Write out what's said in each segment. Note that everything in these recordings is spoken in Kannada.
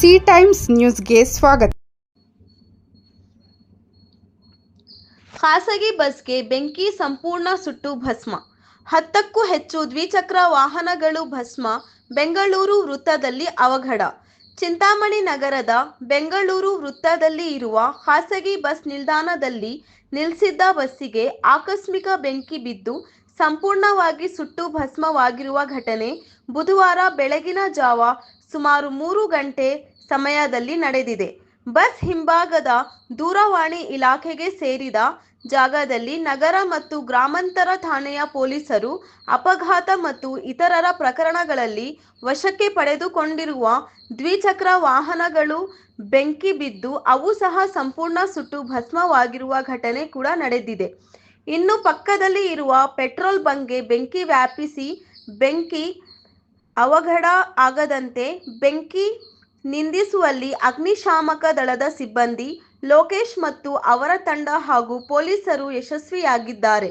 ಸಿ ಟೈಮ್ಸ್ ನ್ಯೂಸ್ಗೆ ಸ್ವಾಗತ. ಖಾಸಗಿ ಬಸ್ಗೆ ಬೆಂಕಿ ಸಂಪೂರ್ಣ ಸುಟ್ಟು ಭಸ್ಮ. ಹತ್ತಕ್ಕೂ ಹೆಚ್ಚು ದ್ವಿಚಕ್ರ ವಾಹನಗಳು ಭಸ್ಮ. ಬೆಂಗಳೂರು ವೃತ್ತದಲ್ಲಿ ಅವಘಡ. ಚಿಂತಾಮಣಿ ನಗರದ ಬೆಂಗಳೂರು ವೃತ್ತದಲ್ಲಿ ಇರುವ ಖಾಸಗಿ ಬಸ್ ನಿಲ್ದಾಣದಲ್ಲಿ ನಿಲ್ಲಿಸಿದ್ದ ಬಸ್ಸಿಗೆ ಆಕಸ್ಮಿಕ ಬೆಂಕಿ ಬಿದ್ದು ಸಂಪೂರ್ಣವಾಗಿ ಸುಟ್ಟು ಭಸ್ಮವಾಗಿರುವ ಘಟನೆ ಬುಧವಾರ ಬೆಳಗಿನ ಜಾವ ಸುಮಾರು ಮೂರು ಗಂಟೆ ಸಮಯದಲ್ಲಿ ನಡೆದಿದೆ. ಬಸ್ ಹಿಂಭಾಗದ ದೂರವಾಣಿ ಇಲಾಖೆಗೆ ಸೇರಿದ ಜಾಗದಲ್ಲಿ ನಗರ ಮತ್ತು ಗ್ರಾಮಾಂತರ ಠಾಣೆಯ ಪೊಲೀಸರು ಅಪಘಾತ ಮತ್ತು ಇತರರ ಪ್ರಕರಣಗಳಲ್ಲಿ ವಶಕ್ಕೆ ಪಡೆದುಕೊಂಡಿರುವ ದ್ವಿಚಕ್ರ ವಾಹನಗಳು ಬೆಂಕಿ ಬಿದ್ದು ಅವು ಸಹ ಸಂಪೂರ್ಣ ಸುಟ್ಟು ಭಸ್ಮವಾಗಿರುವ ಘಟನೆ ಕೂಡ ನಡೆದಿದೆ. ಇನ್ನು ಪಕ್ಕದಲ್ಲಿ ಇರುವ ಪೆಟ್ರೋಲ್ ಬಂಕ್ಗೆ ಬೆಂಕಿ ವ್ಯಾಪಿಸಿ ಬೆಂಕಿ ಅವಘಡ ಆಗದಂತೆ ಬೆಂಕಿ ನಿಂದಿಸುವಲ್ಲಿ ಅಗ್ನಿಶಾಮಕ ದಳದ ಸಿಬ್ಬಂದಿ, ಲೋಕೇಶ್ ಮತ್ತು ಅವರ ತಂಡ ಹಾಗೂ ಪೊಲೀಸರು ಯಶಸ್ವಿಯಾಗಿದ್ದಾರೆ.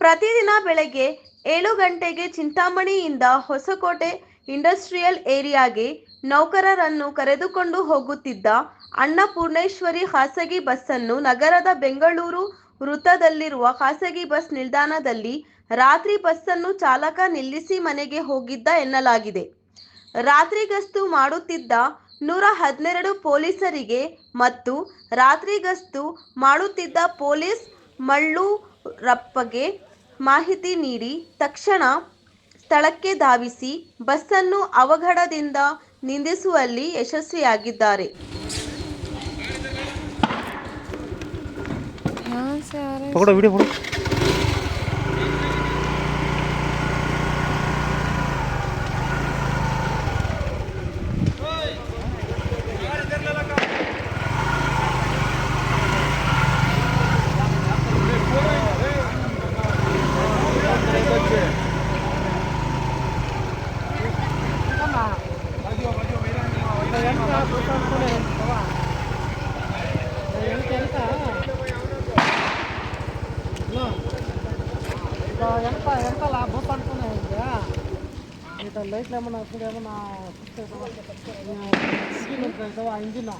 ಪ್ರತಿದಿನ ಬೆಳಗ್ಗೆ ಏಳು ಗಂಟೆಗೆ ಚಿಂತಾಮಣಿಯಿಂದ ಹೊಸಕೋಟೆ ಇಂಡಸ್ಟ್ರಿಯಲ್ ಏರಿಯಾಗೆ ನೌಕರರನ್ನು ಕರೆದುಕೊಂಡು ಹೋಗುತ್ತಿದ್ದ ಅನ್ನಪೂರ್ಣೇಶ್ವರಿ ಖಾಸಗಿ ಬಸ್ಸನ್ನು ನಗರದ ಬೆಂಗಳೂರು ವೃತ್ತದಲ್ಲಿರುವ ಖಾಸಗಿ ಬಸ್ ನಿಲ್ದಾಣದಲ್ಲಿ ರಾತ್ರಿ ಬಸ್ಸನ್ನು ಚಾಲಕ ನಿಲ್ಲಿಸಿ ಮನೆಗೆ ಹೋಗಿದ್ದ ಎನ್ನಲಾಗಿದೆ. ರಾತ್ರಿ ಗಸ್ತು ಮಾಡುತ್ತಿದ್ದ ನೂರ ಹದಿನೆರಡು ಪೊಲೀಸರಿಗೆ ಮತ್ತು ರಾತ್ರಿ ಗಸ್ತು ಮಾಡುತ್ತಿದ್ದ ಪೊಲೀಸ್ ಮಳ್ಳೂರಪ್ಪಗೆ ಮಾಹಿತಿ ನೀಡಿ ತಕ್ಷಣ ಸ್ಥಳಕ್ಕೆ ಧಾವಿಸಿ ಬಸ್ಸನ್ನು ಅವಘಡದಿಂದ ನಿಂದಿಸುವಲ್ಲಿ ಯಶಸ್ವಿಯಾಗಿದ್ದಾರೆ. పకడో వీడియో పడు Thank you. ఇట్లా వెనక వెనకాల బుస్ అనుకున్నాయ్యా ఇట్లా లైట్లు ఏమన్నా ఇప్పుడు ఏమన్నా ఇంజిన్.